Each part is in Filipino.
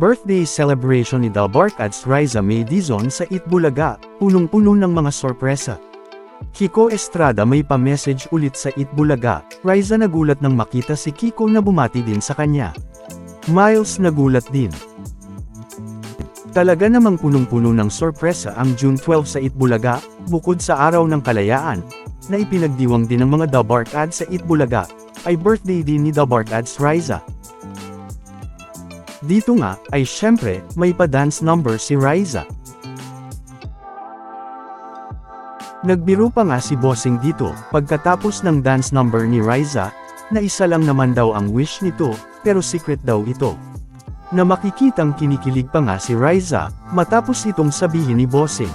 Birthday celebration ni Dalbark at Riza May Dizon sa Itbulaga, punong-puno ng mga sorpresa. Kiko Estrada may pa-message ulit sa Itbulaga, Riza nagulat nang makita si Kiko na bumati din sa kanya. Miles nagulat din. Talaga namang punong-puno ng sorpresa ang June 12 sa Itbulaga, bukod sa Araw ng Kalayaan, na ipinagdiwang din ng mga Dalbark ads sa Itbulaga, ay birthday din ni Dalbark ads Riza. Dito nga, ay syempre, may pa-dance number si Riza. Nagbiro pa nga si Bossing dito, pagkatapos ng dance number ni Riza, na isa lang naman daw ang wish nito, pero secret daw ito. Na makikitang kinikilig pa nga si Riza, matapos itong sabihin ni Bossing.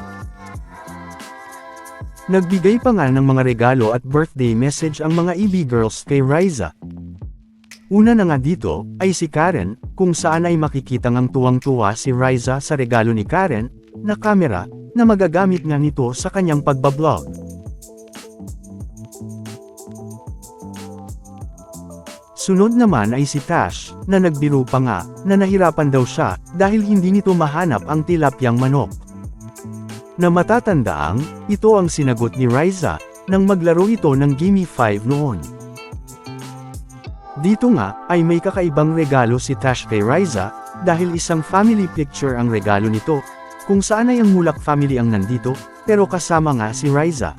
Nagbigay pa nga ng mga regalo at birthday message ang mga EB girls kay Riza. Una na nga dito, ay si Karen, kung saan ay makikita ngang tuwang-tuwa si Riza sa regalo ni Karen, na kamera, na magagamit nga nito sa kanyang pagbablog. Sunod naman ay si Tash, na nagbiro pa nga, na nahirapan daw siya, dahil hindi nito mahanap ang tilapyang manok. Na matatandaang, ito ang sinagot ni Riza, nang maglaro ito ng Gimme 5 noon. Dito nga, ay may kakaibang regalo si Tash kay Riza, dahil isang family picture ang regalo nito, kung saan ay ang Mulak family ang nandito, pero kasama nga si Riza.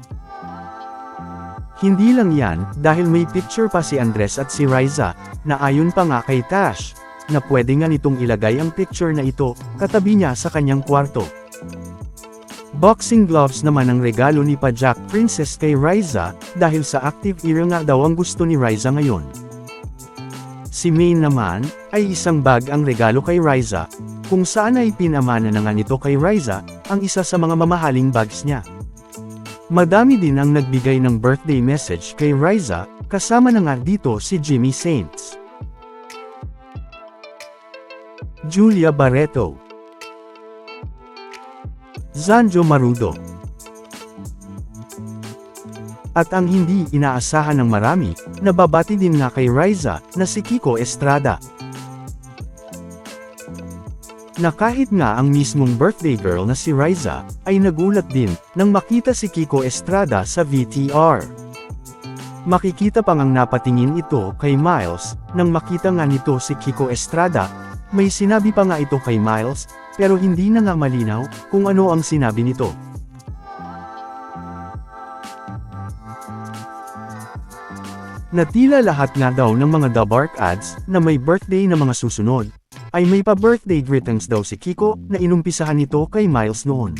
Hindi lang yan, dahil may picture pa si Andres at si Riza, na ayon pa nga kay Tash, na pwede nga nitong ilagay ang picture na ito, katabi niya sa kanyang kwarto. Boxing gloves naman ang regalo ni pa Jack Princess kay Riza, dahil sa active era nga daw ang gusto ni Riza ngayon. Si Maine naman, ay isang bag ang regalo kay Riza, kung saan ay pinamana na nga nito kay Riza, ang isa sa mga mamahaling bags niya. Madami din ang nagbigay ng birthday message kay Riza, kasama na nga dito si Jimmy Saints. Julia Barreto Zanjo Marudo At ang hindi inaasahan ng marami, nababati din nga kay Riza, na si Kiko Estrada. Na kahit nga ang mismong birthday girl na si Riza, ay nagulat din, nang makita si Kiko Estrada sa VTR. Makikita pang ang napatingin ito kay Miles, nang makita nga nito si Kiko Estrada, may sinabi pa nga ito kay Miles, pero hindi na nga malinaw, kung ano ang sinabi nito. Na tila lahat nga daw ng mga The Bark ads, na may birthday na mga susunod, ay may pa-birthday greetings daw si Kiko, na inumpisahan nito kay Miles noon.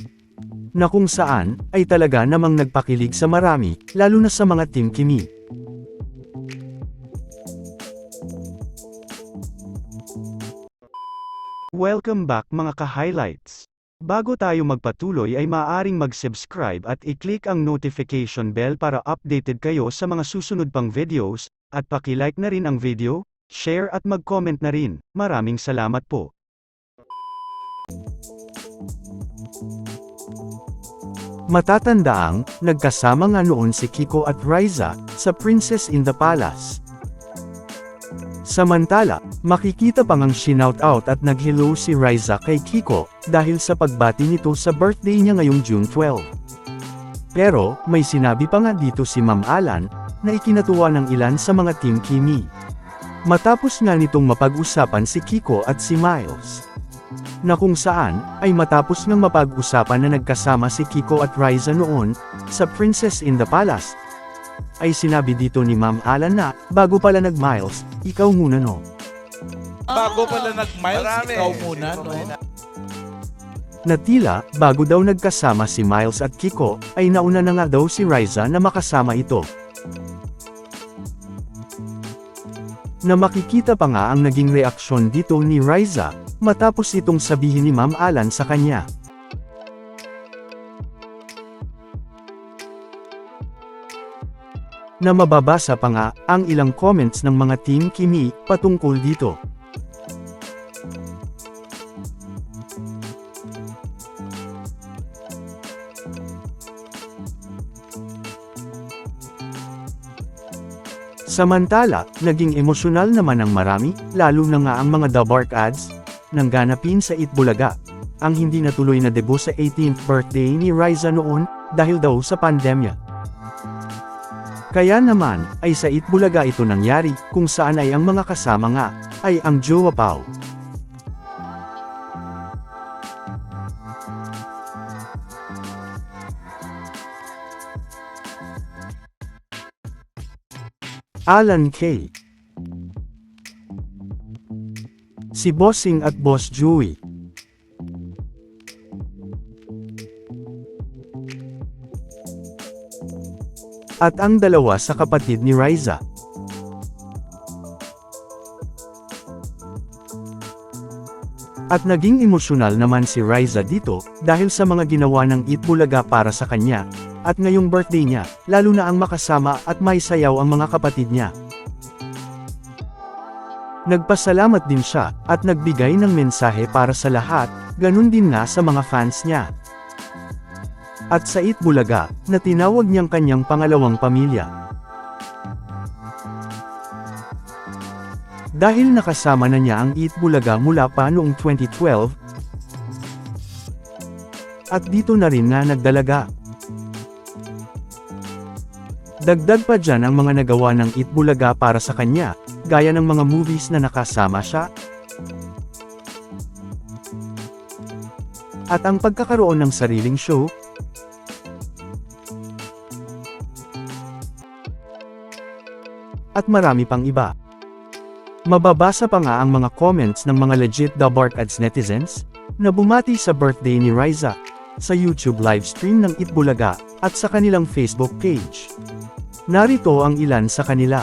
Na kung saan, ay talaga namang nagpakilig sa marami, lalo na sa mga Team Kimi. Welcome back mga ka-highlights. Bago tayo magpatuloy ay maaaring mag-subscribe at i-click ang notification bell para updated kayo sa mga susunod pang videos, at paki-like na rin ang video, share at mag-comment na rin. Maraming salamat po. Matatandaang, nagkasama nga noon si Kiko at Riza, sa Princess in the Palace. Samantala, makikita pang ang shinout out at nag-hello si Riza kay Kiko, dahil sa pagbati nito sa birthday niya ngayong June 12. Pero, may sinabi pa nga dito si Ma'am Alan, na ikinatuwa ng ilan sa mga Team Kimi. Matapos nga nitong mapag-usapan si Kiko at si Miles. Na kung saan, ay matapos ngang mapag-usapan na nagkasama si Kiko at Riza noon, sa Princess in the Palace, ay sinabi dito ni Ma'am Alan na, bago pala nag-Miles, ikaw muna no. Bago pala nag-miles, Marami. ikaw muna, no? Na tila, bago daw nagkasama si Miles at Kiko, ay nauna na nga daw si Riza na makasama ito. Na makikita pa nga ang naging reaksyon dito ni Riza, matapos itong sabihin ni Ma'am Alan sa kanya. Na mababasa pa nga, ang ilang comments ng mga Team Kimi, patungkol dito. Samantala, naging emosyonal naman ang marami, lalo na nga ang mga The Bark ads, ng ganapin sa Itbulaga. Ang hindi natuloy na debut sa 18th birthday ni Riza noon, dahil daw sa pandemya. Kaya naman, ay sa Itbulaga ito nangyari, kung saan ay ang mga kasama nga, ay ang Jowa Pao. Alan K. Si Bossing at Boss Joey. At ang dalawa sa kapatid ni Riza. At naging emosyonal naman si Riza dito, dahil sa mga ginawa ng Itbulaga para sa kanya, at ngayong birthday niya, lalo na ang makasama at may sayaw ang mga kapatid niya. Nagpasalamat din siya, at nagbigay ng mensahe para sa lahat, ganun din nga sa mga fans niya. At sa Itbulaga, na tinawag niyang kanyang pangalawang pamilya. Dahil nakasama na niya ang Itbulaga mula pa noong 2012, at dito na rin nga nagdalaga. Dagdag pa dyan ang mga nagawa ng Itbulaga para sa kanya, gaya ng mga movies na nakasama siya, at ang pagkakaroon ng sariling show, at marami pang iba. Mababasa pa nga ang mga comments ng mga legit The Bark Ads netizens, na bumati sa birthday ni Riza, sa YouTube livestream ng Itbulaga, at sa kanilang Facebook page. Narito ang ilan sa kanila.